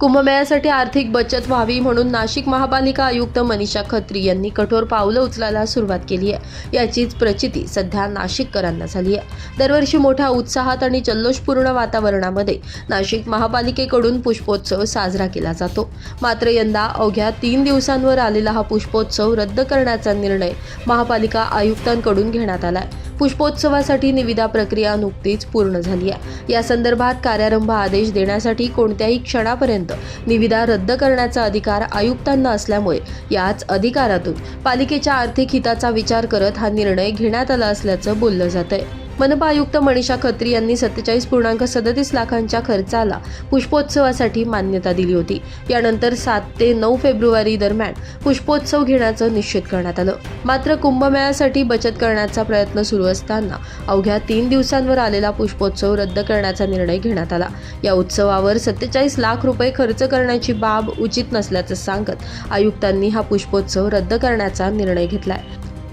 कुंभमेळ्यासाठी आर्थिक बचत व्हावी म्हणून नाशिक महापालिका आयुक्त मनीषा खत्री यांनी कठोर पावलं उचलायला सुरुवात केली आहे. याचीच प्रचिती सध्या नाशिककरांना झाली आहे. दरवर्षी मोठ्या उत्साहात आणि जल्लोषपूर्ण वातावरणामध्ये नाशिक महापालिकेकडून पुष्पोत्सव साजरा केला जातो. मात्र यंदा अवघ्या तीन दिवसांवर आलेला हा पुष्पोत्सव रद्द करण्याचा निर्णय महापालिका आयुक्तांकडून घेण्यात आला आहे. पुष्पोत्सवासाठी निविदा प्रक्रिया नुकतीच पूर्ण झाली आहे. या संदर्भात कार्यारंभ आदेश देण्यासाठी कोणत्याही क्षणापर्यंत निविदा रद्द करण्याचा अधिकार आयुक्तांना असल्यामुळे याच अधिकारातून पालिकेच्या आर्थिक हिताचा विचार करत हा निर्णय घेण्यात आला असल्याचं बोललं जात आहे मनपा आयुक्त मनीषा खत्री यांनी सत्तेचाळीस पूर्णांक सदतीस लाखांच्या खर्चाला पुष्पोत्सवासाठी मान्यता दिली होती. यानंतर सात ते नऊ फेब्रुवारी दरम्यान पुष्पोत्सव घेण्याचं निश्चित करण्यात आलं. मात्र कुंभमेळ्यासाठी बचत करण्याचा प्रयत्न सुरू असताना अवघ्या तीन दिवसांवर आलेला पुष्पोत्सव रद्द करण्याचा निर्णय घेण्यात आला. या उत्सवावर सत्तेचाळीस लाख रुपये खर्च करण्याची बाब उचित नसल्याचं सांगत आयुक्तांनी हा पुष्पोत्सव रद्द करण्याचा निर्णय घेतलाय.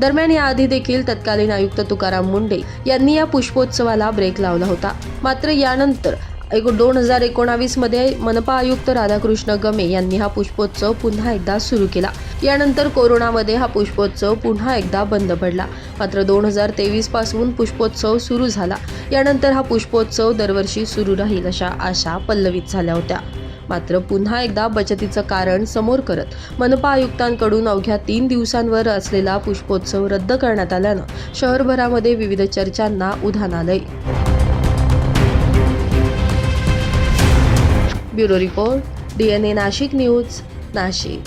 दरम्यान याआधी देखील तत्कालीन आयुक्त तुकाराम मुंडे यांनी या पुष्पोत्सवाला ब्रेक लावला होता. मात्र यानंतर एक दोन हजार एकोणावीसमध्ये मनपा आयुक्त राधाकृष्ण गमे यांनी हा पुष्पोत्सव पुन्हा एकदा सुरू केला. यानंतर कोरोनामध्ये हा पुष्पोत्सव पुन्हा एकदा बंद पडला. मात्र दोन हजार तेवीसपासून पुष्पोत्सव सुरू झाला. यानंतर हा पुष्पोत्सव दरवर्षी सुरू राहील अशा आशा पल्लवित झाल्या होत्या. मात्र पुन्हा एकदा बचतीचं कारण समोर करत मनपा आयुक्तांकडून अवघ्या तीन दिवसांवर असलेला पुष्पोत्सव रद्द करण्यात आल्यानं शहरभरामध्ये विविध चर्चांना उधाण आलंय. Bureau report D N A Nashik news Nashik.